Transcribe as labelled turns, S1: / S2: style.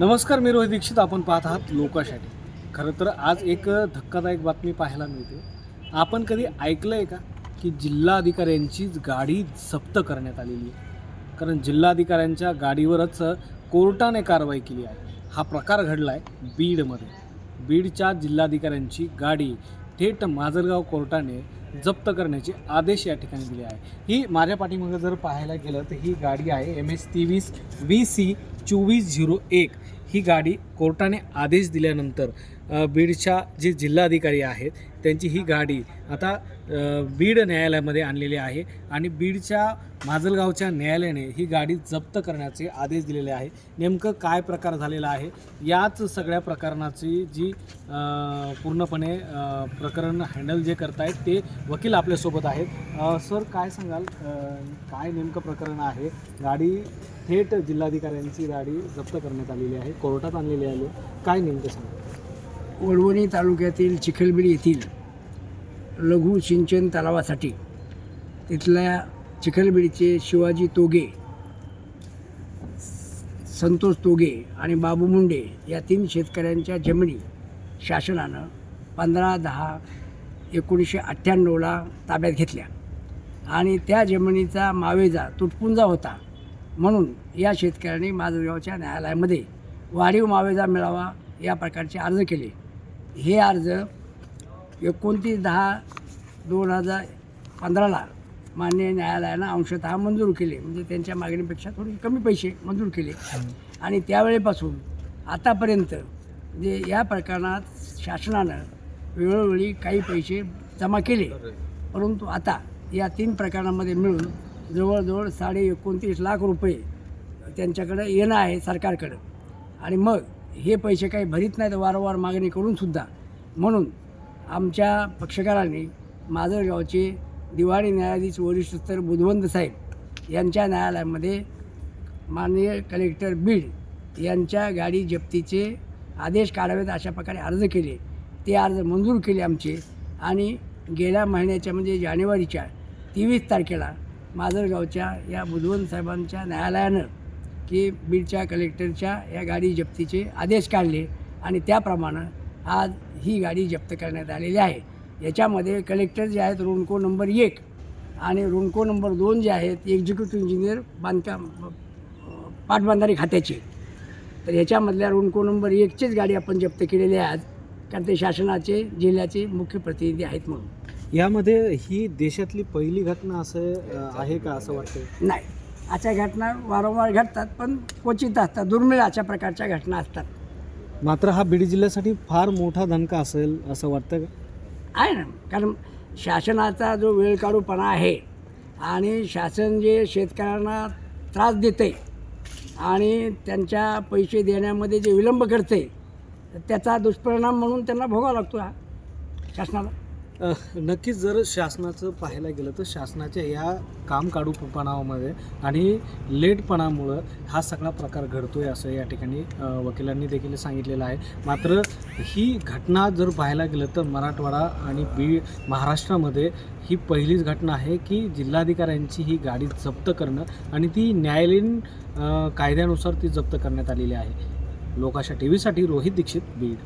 S1: नमस्कार मी रोहित दीक्षित. आपण पाहत आहात लोकाशाठी खरं तर आज एक धक्कादायक बातमी पाहायला मिळते. आपण कधी ऐकलं आहे का की जिल्हाधिकाऱ्यांचीच गाडी जप्त करण्यात आलेली आहे? कारण जिल्हाधिकाऱ्यांच्या गाडीवरच कोर्टाने कारवाई केली आहे. हा प्रकार घडला आहे बीडमध्ये. बीडच्या जिल्हाधिकाऱ्यांची गाडी थेट माजलगाव कोर्टाने जप्त करण्याचे आदेश या ठिकाणी दिले आहे. ही माझ्या पाठीमागे जर पाहायला गेलं तर ही गाडी आहे एम एस तेवीस व्ही सी चोवीस झिरो एक ही गाडी कोर्टाने आदेश दिल्यानंतर बीडच्या जे जिल्हाधिकारी आहेत त्यांची ही गाडी आता बीड न्यायालयामध्ये आणलेली आहे आणि बीडच्या माजलगावच्या न्यायालयाने ही गाडी जप्त करण्याचे आदेश दिलेले आहे. नेमकं काय प्रकार झालेला आहे? याच सगळ्या प्रकरणाची जी पूर्णपणे प्रकरण हँडल जे करतायत ते वकील आपल्यासोबत आहेत. सर काय सांगाल? काय नेमकं प्रकरण आहे? गाडी थेट जिल्हाधिकाऱ्यांची गाडी जप्त करण्यात आलेली आहे कोर्टात आणलेली आहे. काय नेमकं सांगा
S2: वडवणी तालुक्यातील चिखलबीड येथील लघु सिंचन तलावासाठी तिथल्या चिखलबिडीचे शिवाजी तोगे संतोष तोगे आणि बाबू मुंडे या तीन शेतकऱ्यांच्या जमिनी शासनानं पंधरा दहा एकोणीसशे अठ्ठ्याण्णवला ताब्यात घेतल्या. आणि त्या जमिनीचा मावेजा तुटपुंजा होता म्हणून या शेतकऱ्यांनी माजलगावच्या न्यायालयामध्ये वाढीव मावेजा मिळावा या प्रकारचे अर्ज केले. हे अर्ज एकोणतीस दहा दोन हजार पंधराला मान्य न्यायालयानं अंशतः मंजूर केले. म्हणजे त्यांच्या मागणीपेक्षा थोडे कमी पैसे मंजूर केले. आणि त्यावेळेपासून आतापर्यंत जे या प्रकरणात शासनानं वेळोवेळी काही पैसे जमा केले. परंतु आता या तीन प्रकरणामध्ये मिळून जवळजवळ साडे एकोणतीस लाख रुपये त्यांच्याकडं येणं आहे सरकारकडं. आणि मग हे पैसे काही भरीत नाहीत वारंवार मागणी करूनसुद्धा म्हणून आमच्या पक्षकारांनी माजळगावचे दिवाळी न्यायाधीश वरिष्ठ स्तर बुधवंत साहेब यांच्या न्यायालयामध्ये माननीय कलेक्टर बीड यांच्या गाडी जप्तीचे आदेश काढावेत अशा प्रकारे अर्ज केले. ते अर्ज मंजूर केले आमचे आणि गेल्या महिन्याच्या म्हणजे जानेवारीच्या तेवीस तारखेला माजलगावच्या या बुधवंत साहेबांच्या न्यायालयानं की बीडच्या कलेक्टरच्या या गाडी जप्तीचे आदेश काढले आणि त्याप्रमाणे आज ही गाडी जप्त करण्यात आलेली आहे. याच्यामध्ये कलेक्टर जे आहेत रुणको नंबर एक आणि रुणको नंबर दोन जे आहेत एक्झिक्युटिव्ह इंजिनियर बांधकाम पाटबंधारे खात्याचे. तर याच्यामधल्या रुणको नंबर एकचीच गाडी आपण जप्त केलेली आहे आज कारण ते शासनाचे जिल्ह्याचे मुख्य प्रतिनिधी आहेत म्हणून.
S1: यामध्ये ही देशातली पहिली घटना असं आहे का असं वाटतं
S2: नाही. अशा घटना वारंवार घडतात पण क्वचित असतात दुर्मिळ अशा प्रकारच्या घटना असतात.
S1: मात्र हा बीड जिल्ह्यासाठी फार मोठा धनका असेल असं वाटतं का?
S2: आहे ना. कारण शासनाचा जो वेळ काढूपणा आहे आणि शासन जे शेतकऱ्यांना त्रास देते आणि त्यांच्या पैसे देण्यामध्ये जे विलंब करते त्याचा दुष्परिणाम म्हणून त्यांना भोगावा लागतो हा शासनाला.
S1: नक्कीच जर शासनाचं पाहायला गेलं तर शासनाच्या या काम काढूपणामध्ये आणि लेटपणामुळं हा सगळा प्रकार घडतो आहे असं या ठिकाणी वकिलांनी देखील सांगितलेलं आहे. मात्र ही घटना जर पाहायला गेलं तर मराठवाडा आणि बीड महाराष्ट्रामध्ये ही पहिलीच घटना आहे की जिल्हाधिकाऱ्यांची ही गाडी जप्त करणं आणि ती न्यायालयीन कायद्यानुसार ती जप्त करण्यात आलेली आहे. लोकाशा टी व्हीसाठी रोहित दीक्षित बीड.